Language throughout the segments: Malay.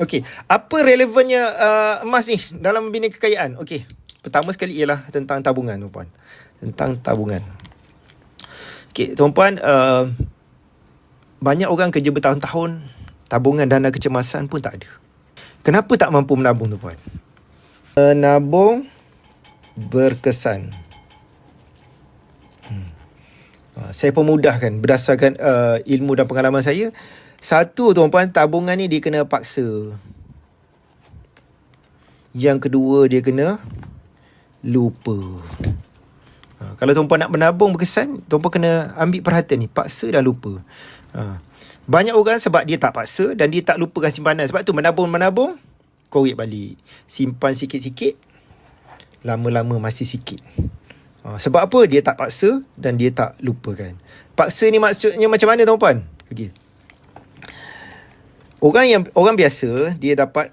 Okey, apa relevannya uh, emas ni dalam membina kekayaan? Okey. Pertama sekali ialah tentang tabungan, tuan-puan. Tentang tabungan. Okey, tuan-puan, uh, banyak orang kerja bertahun-tahun, tabungan dana kecemasan pun tak ada. Kenapa tak mampu menabung, tuan-puan? Menabung berkesan. Hmm. Uh, saya pemudahkan berdasarkan uh, ilmu dan pengalaman saya. Satu tuan-puan, tabungan ni dia kena paksa. Yang kedua dia kena lupa. Ha, kalau tuan-puan nak menabung berkesan, tuan-puan kena ambil perhatian ni, paksa dan lupa. Ha, banyak orang sebab dia tak paksa dan dia tak lupakan simpanan. Sebab tu menabung-menabung, korek balik. Simpan sikit-sikit, lama-lama masih sikit. Ha, sebab apa? Dia tak paksa dan dia tak lupakan. Paksa ni maksudnya macam mana tuan-puan? Okay. Orang yang orang biasa dia dapat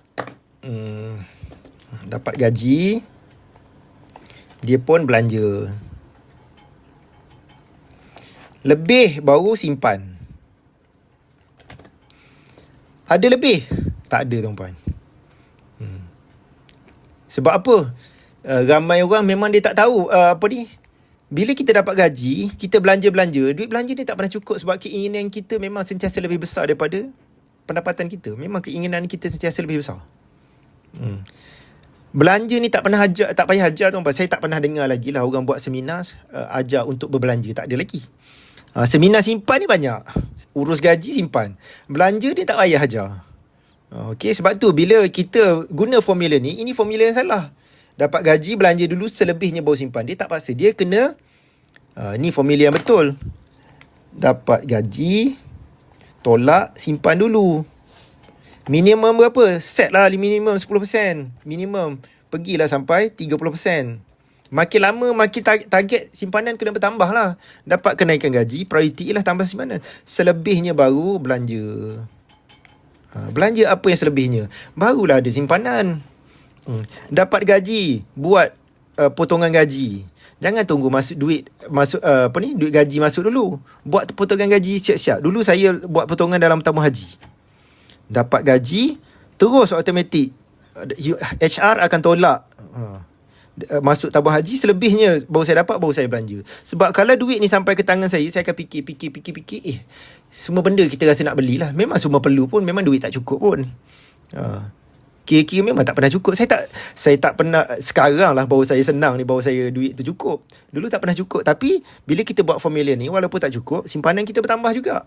hmm, dapat gaji dia pun belanja. Lebih baru simpan. Ada lebih? Tak ada tuan-puan. Hmm. Sebab apa? Uh, ramai orang memang dia tak tahu uh, apa ni. Bila kita dapat gaji, kita belanja-belanja, duit belanja ni tak pernah cukup sebab keinginan kita memang sentiasa lebih besar daripada pendapatan kita. Memang keinginan kita sentiasa lebih besar. Hmm. Belanja ni tak pernah ajar, tak payah ajar tuan Saya tak pernah dengar lagi lah orang buat seminar uh, ajar untuk berbelanja. Tak ada lagi. Uh, seminar simpan ni banyak. Urus gaji simpan. Belanja ni tak payah ajar. Uh, okay, sebab tu bila kita guna formula ni, ini formula yang salah. Dapat gaji, belanja dulu, selebihnya baru simpan. Dia tak paksa. Dia kena, uh, ni formula yang betul. Dapat gaji, tolak, simpan dulu. Minimum berapa? Set lah minimum 10%. Minimum. Pergilah sampai 30%. Makin lama, makin target simpanan kena bertambah lah. Dapat kenaikan gaji, priority lah tambah simpanan. Selebihnya baru belanja. Ha, belanja apa yang selebihnya? Barulah ada simpanan. Hmm. Dapat gaji, buat uh, potongan gaji. Jangan tunggu masuk duit masuk uh, apa ni duit gaji masuk dulu. Buat potongan gaji siap-siap. Dulu saya buat potongan dalam tamu haji. Dapat gaji terus automatik HR akan tolak. Uh, masuk tabung haji selebihnya baru saya dapat baru saya belanja. Sebab kalau duit ni sampai ke tangan saya saya akan fikir fikir fikir fikir eh semua benda kita rasa nak belilah. Memang semua perlu pun memang duit tak cukup pun. Uh, kira-kira memang tak pernah cukup. Saya tak saya tak pernah sekarang lah baru saya senang ni baru saya duit tu cukup. Dulu tak pernah cukup tapi bila kita buat formula ni walaupun tak cukup simpanan kita bertambah juga.